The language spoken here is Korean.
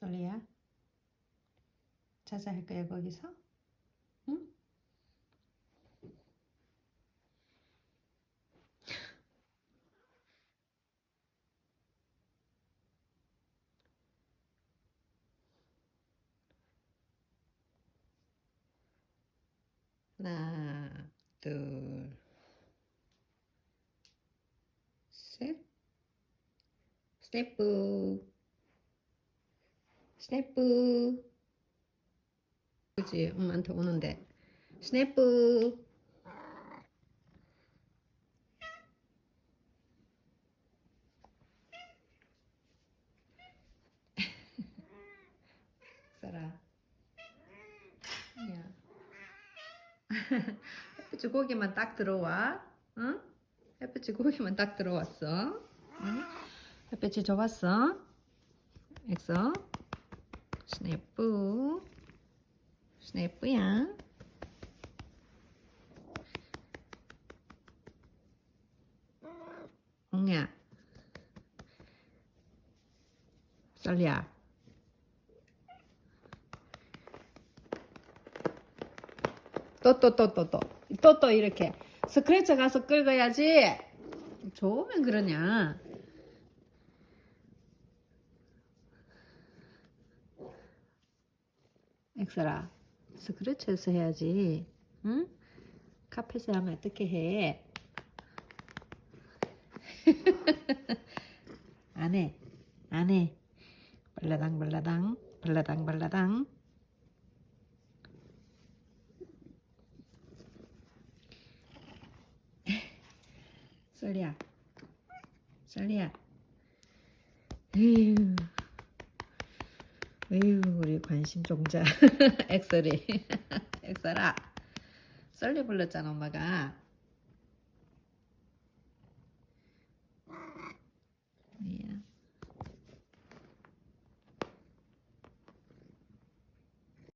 솔리야 자자 할 거야 거기서? 응? 하나, 둘, 셋. 스냅프. 스냅프. 그지? 엄마한테 오는데. 스냅프. 써라. 야. 햇빛이 고기만 딱 들어와. 응? 햇빛이 고기만 딱 들어왔어. 응? 햇빛이 좋았어. 엑소. 스냅프. 스냅프야. 응야. 썰리야. 또 또 또 또 또 또 또 이렇게 스크래쳐 가서 긁어야지 좋으면 그러냐 엑스라. 스크래쳐에서 해야지. 응? 카펫에 하면 어떻게 해? 안 해. 안 해. 발라당 발라당. 발라당 발라당. 썰리야. 썰리야. 에휴 에휴 우리 관심 종자. 엑설이 엑설아 썰리 불렀잖아 엄마가